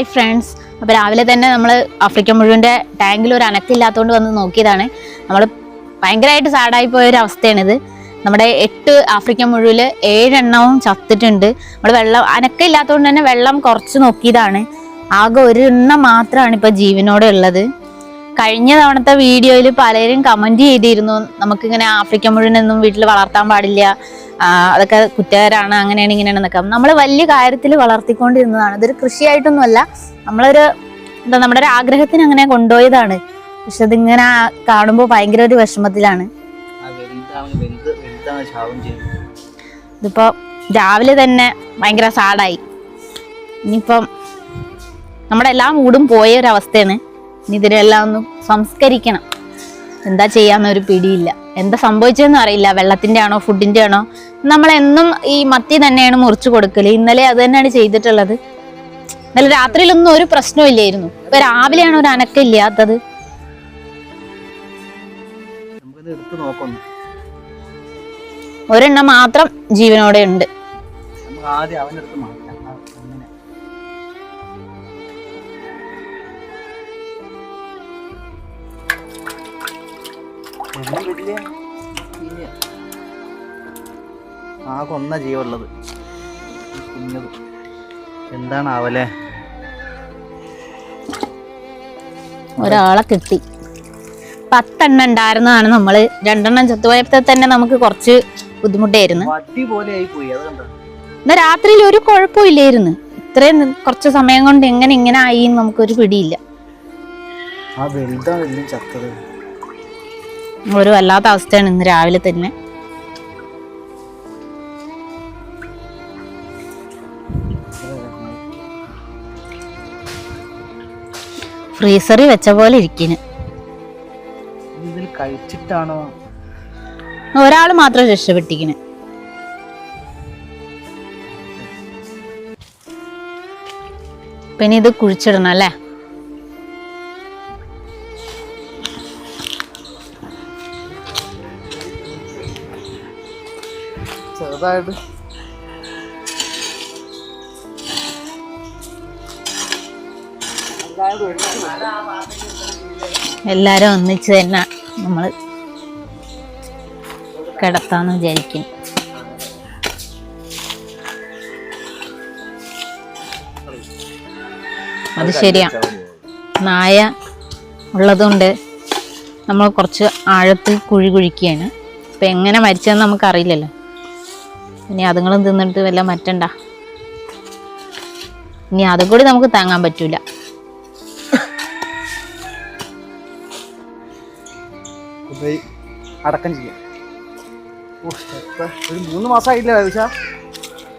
Hi friends അപ്പോൾ രാവിലെ തന്നെ നമ്മൾ ആഫ്രിക്ക മുഴുവന്റെ ടാങ്കിൽ ഒരു അനക്കില്ലാത്തതുകൊണ്ട് വന്ന് നോക്കിയതാണ്. നമ്മൾ ഭയങ്കരമായിട്ട് സാഡായി പോയ ഒരു അവസ്ഥയാണിത്. നമ്മുടെ എട്ട് ആഫ്രിക്ക മുഴുവിൽ ഏഴെണ്ണവും ചത്തിട്ടുണ്ട്. നമ്മൾ വെള്ളം അനക്കില്ലാത്തതുകൊണ്ട് തന്നെ വെള്ളം കുറച്ച് നോക്കിയതാണ്. ആകെ ഒരു എണ്ണം മാത്രമാണ് ഇപ്പോൾ ജീവനോടെ ഉള്ളത്. കഴിഞ്ഞ തവണത്തെ വീഡിയോയിൽ പലരും കമന്റ് ചെയ്തിരുന്നു. നമുക്കിങ്ങനെ ആഫ്രിക്ക മുഴുവനൊന്നും വീട്ടിൽ വളർത്താൻ പാടില്ല. അതൊക്കെ കുറ്റകരാണ് അങ്ങനെയാണ് ഇങ്ങനെയാണെന്നൊക്കെ. നമ്മൾ വലിയ കാര്യത്തിൽ വളർത്തിക്കൊണ്ടിരുന്നതാണ്. ഇതൊരു കൃഷിയായിട്ടൊന്നുമല്ല. നമ്മളൊരു എന്താ നമ്മുടെ ഒരു ആഗ്രഹത്തിന് അങ്ങനെ കൊണ്ടുപോയതാണ്. പക്ഷെ അതിങ്ങനെ കാണുമ്പോൾ ഭയങ്കര ഒരു വിഷമത്തിലാണ്. ഇതിപ്പോ രാവിലെ തന്നെ ഭയങ്കര സാഡായി. ഇനിയിപ്പം നമ്മുടെ എല്ലാ മൂടും പോയ ഒരു അവസ്ഥയാണ്. ഇനി ഇതിനെല്ലാം ഒന്ന് സംസ്കരിക്കണം. എന്താ ചെയ്യാന്നൊരു പിടിയില്ല. എന്താ സംഭവിച്ചതെന്ന് അറിയില്ല. വെള്ളത്തിന്റെ ആണോ ഫുഡിന്റെ ആണോ നമ്മളെന്നും ഈ മത്തി തന്നെയാണ് മുറിച്ചു കൊടുക്കൽ. ഇന്നലെ അത് തന്നെയാണ് ചെയ്തിട്ടുള്ളത്. ഇന്നലെ രാത്രിയിലൊന്നും ഒരു പ്രശ്നവും ഇല്ലായിരുന്നു. ഇപ്പൊ രാവിലെയാണ് ഒരു അനക്കില്ലാത്തത് ഒരെണ്ണം മാത്രം ജീവനോടെ ഉണ്ട്. ആദ്യം അവനെടുത്ത് മാറ്റാം. ഒന്നും വലിയ ഇല്ല. ആകെ ഒന്ന ജീവുള്ളത് കുഞ്ഞത്. എന്താണ് ആവല്ലേ ഒരാളെ കിട്ടി. പത്തെണ്ണം ഉണ്ടായിരുന്നതാണ് നമ്മൾ. രണ്ടെണ്ണം ചത്തുപോയപ്പോ തന്നെ നമുക്ക് കുറച്ച് ബുദ്ധിമുട്ടായിരുന്നു. വട്ടി പോലെ ആയി പോയി അത് കണ്ടോ? ഇന്ന് രാത്രിയിൽ ഒരു കുഴപ്പമില്ലായിരുന്നു ഇത്രയും കുറച്ച് സമയം കൊണ്ട് എങ്ങനെ ഇങ്ങനെ ആയി എന്ന് നമുക്കൊരു പിടിയില്ല. ആ വലുതാണ് ചത്തത്. ഒരു വല്ലാത്ത അവസ്ഥയാണ് ഇന്ന് രാവിലെ തന്നെ. ഫ്രീസറിൽ വെച്ച പോലെ ഇരിക്കുന്നു. കഴിച്ചിട്ടാണോ? ഒരാൾ മാത്രം രക്ഷപ്പെട്ടിക്കണ് പിന്നെ ഇത് കുഴിച്ചിടണം അല്ലേ? ചെറുതായിട്ട് എല്ലാരും ഒന്നിച്ച് തന്നെ നമ്മൾ കിടത്താന്ന് വിചാരിക്കും. അത് ശരിയാ. നായ ഉള്ളതുകൊണ്ട് നമ്മൾ കുറച്ച് ആഴത്തിൽ കുഴി കുഴിക്കുകയാണ്. അപ്പൊ എങ്ങനെ മരിച്ചതെന്ന് നമുക്കറിയില്ലല്ലോ. ഇനി അതുങ്ങളും തിന്നിട്ട് വല്ല മറ്റണ്ട? ഇനി അതും കൂടി നമുക്ക് താങ്ങാൻ പറ്റൂല. അടക്കം ചെയ്യാം? ഒരു മൂന്ന് മാസമായില്ലേ വിശാ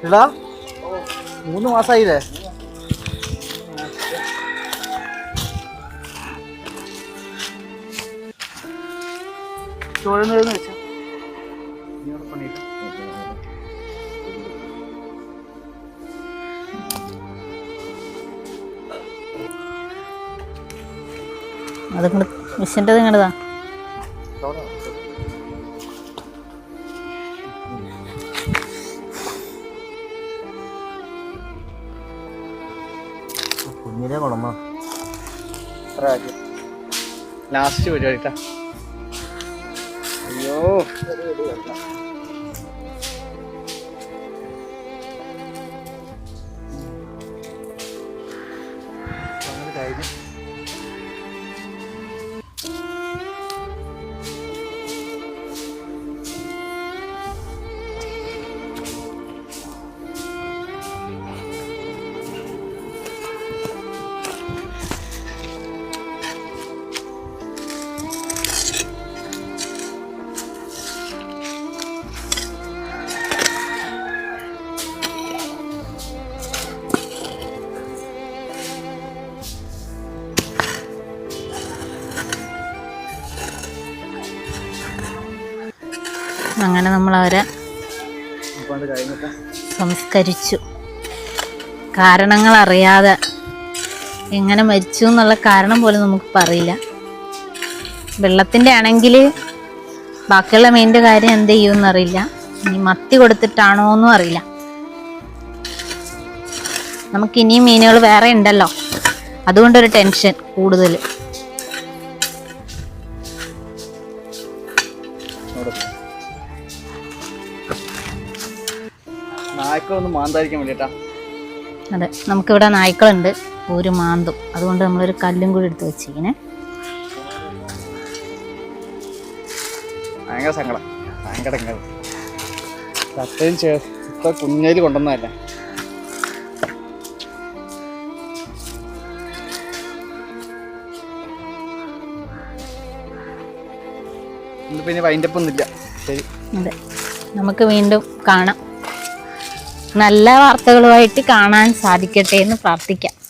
ഇടാ മൂന്ന് മാസമായില്ലേ ചോഴുന്നതെന്ന് വെച്ചാ. ഇനി അവിടെ പണിയില്ല. അതും കൂടെ മിഷന്റെ കുളമ ലാസ്റ്റ് പരിപാടി. അയ്യോ അങ്ങനെ നമ്മൾ അവരെ സംസ്കരിച്ചു. കാരണങ്ങൾ അറിയാതെ എങ്ങനെ മരിച്ചു എന്നുള്ള കാരണം പോലും നമുക്ക് പറയില്ല. വെള്ളത്തിന്റെ ആണെങ്കിൽ ബാക്കിയുള്ള മീനിന്റെ കാര്യം എന്ത് ചെയ്യുമെന്ന് അറിയില്ല. ഇനി മത്തി കൊടുത്തിട്ടാണോ എന്നും അറിയില്ല. നമുക്ക് ഇനിയും മീനുകൾ വേറെ ഉണ്ടല്ലോ. അതുകൊണ്ടൊരു ടെൻഷൻ കൂടുതൽ. മാന്തായിരിക്കാൻ വേണ്ടിട്ടാ. അതെ നമുക്കിവിടെ നായ്ക്കളുണ്ട്. ഒരു മാന്തും. അതുകൊണ്ട് നമ്മളൊരു കല്ലും കൂടി എടുത്ത് വെച്ചിങ്ങനെ ഭയങ്കര സങ്കടം. കുഞ്ഞേൽ കൊണ്ടുവന്നതല്ലേ? പിന്നെ വൈൻഡപ്പ് ഒന്നുമില്ല. ശരി. അതെ നമുക്ക് വീണ്ടും കാണാം. നല്ല വാർത്തകളുമായിട്ട് കാണാൻ സാധിക്കട്ടെ എന്ന് പ്രാർത്ഥിക്കാം.